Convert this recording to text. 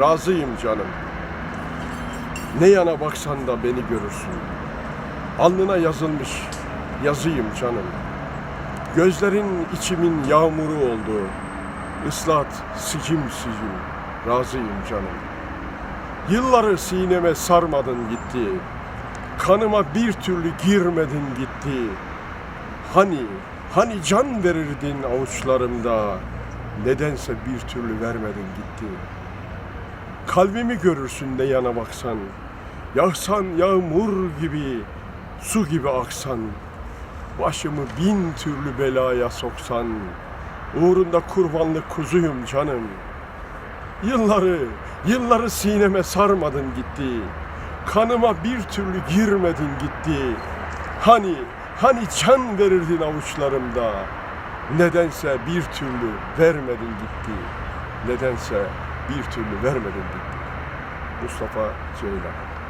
razıyım canım. Ne yana baksan da beni görürsün. Alnına yazılmış yazıyım canım. Gözlerin içimin yağmuru oldu. Islat sicim sicim razıyım canım. Yılları sineme sarmadın gitti. Kanıma bir türlü girmedin gitti. Hani, hani can verirdin avuçlarımda. Nedense bir türlü vermedin gitti. Kalbimi görürsün ne yana baksan. Yağsan yağmur gibi, su gibi aksan. Başımı bin türlü belaya soksan. Uğrunda kurbanlık kuzuyum canım. Yılları, yılları sineme sarmadın gitti. Kanıma bir türlü girmedin gitti. Hani, hani can verirdin avuçlarımda. Nedense bir türlü vermedin gitti. Nedense bir türlü vermedin gitti. Mustafa Ceylan